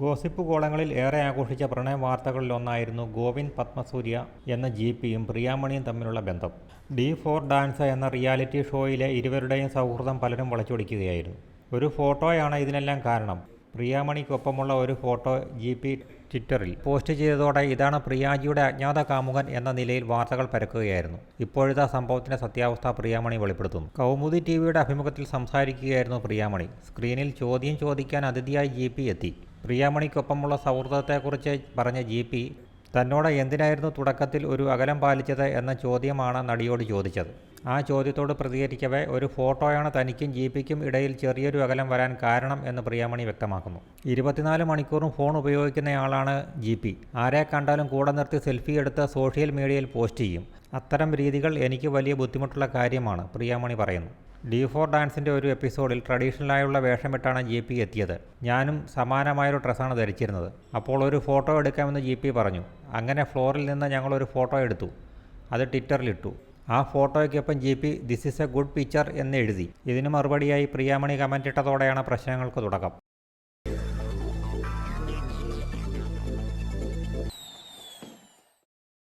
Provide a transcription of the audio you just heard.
Gossip കോളങ്ങളിൽ ഏറെ ആഘോഷിച്ച പ്രണയ വാർത്തകളിലൊന്നായിരുന്നു ഗോവിന്ദ് പത്മസൂര്യ എന്ന ജി പിയും പ്രിയാമണിയും തമ്മിലുള്ള ബന്ധം. ഡി ഫോർ ഡാൻസ് എന്ന റിയാലിറ്റി ഷോയിലെ ഇരുവരുടെയും സൗഹൃദം പലരും വളച്ചൊടിക്കുകയായിരുന്നു. ഒരു ഫോട്ടോയാണ് ഇതിനെല്ലാം കാരണം. പ്രിയാമണിക്കൊപ്പമുള്ള ഒരു ഫോട്ടോ ജി പി ട്വിറ്ററിൽ പോസ്റ്റ് ചെയ്തതോടെ ഇതാണ് പ്രിയാജിയുടെ അജ്ഞാത കാമുകൻ എന്ന നിലയിൽ വാർത്തകൾ പരക്കുകയായിരുന്നു. ഇപ്പോഴത്തെ സംഭവത്തിന്റെ സത്യാവസ്ഥ പ്രിയാമണി വെളിപ്പെടുത്തുന്നു. കൗമുദി ടി വിയുടെ അഭിമുഖത്തിൽ സംസാരിക്കുകയായിരുന്നു പ്രിയാമണി. സ്ക്രീനിൽ ചോദ്യം ചോദിക്കാൻ അതിഥിയായി ജി എത്തി. പ്രിയാമണിക്കൊപ്പമുള്ള സൗഹൃദത്തെക്കുറിച്ച് പറഞ്ഞ ജി പി തന്നോട് എന്തിനായിരുന്നു തുടക്കത്തിൽ ഒരു അകലം പാലിച്ചത് എന്ന ചോദ്യമാണ് നടിയോട് ചോദിച്ചത്. ആ ചോദ്യത്തോട് പ്രതികരിക്കവേ ഒരു ഫോട്ടോയാണ് തനിക്കും ജി പിക്കും ഇടയിൽ ചെറിയൊരു അകലം വരാൻ കാരണം എന്ന് പ്രിയാമണി വ്യക്തമാക്കുന്നു. ഇരുപത്തിനാല് മണിക്കൂറും ഫോൺ ഉപയോഗിക്കുന്നയാളാണ് ജി പി. ആരെ കണ്ടാലും കൂടെ നിർത്തി സെൽഫി എടുത്ത് സോഷ്യൽ മീഡിയയിൽ പോസ്റ്റ് ചെയ്യും. അത്തരം രീതികൾ എനിക്ക് വലിയ ബുദ്ധിമുട്ടുള്ള കാര്യമാണ് പ്രിയാമണി പറയുന്നു. ഡി ഫോർ ഡാൻസിന്റെ ഒരു എപ്പിസോഡിൽ ട്രഡീഷണലായുള്ള വേഷമിട്ടാണ് ജി പി എത്തിയത്. ഞാനും സമാനമായൊരു ഡ്രസ്സാണ് ധരിച്ചിരുന്നത്. അപ്പോൾ ഒരു ഫോട്ടോ എടുക്കാമെന്ന് ജി പി പറഞ്ഞു. അങ്ങനെ ഫ്ലോറിൽ നിന്ന് ഞങ്ങളൊരു ഫോട്ടോ എടുത്തു. അത് ട്വിറ്ററിലിട്ടു. ആ ഫോട്ടോയ്ക്കൊപ്പം G P this is a good picture എന്ന് എഴുതി. ഇതിന് മറുപടിയായി പ്രിയാമണി കമന്റിട്ടതോടെയാണ് പ്രശ്നങ്ങൾക്ക് തുടക്കം.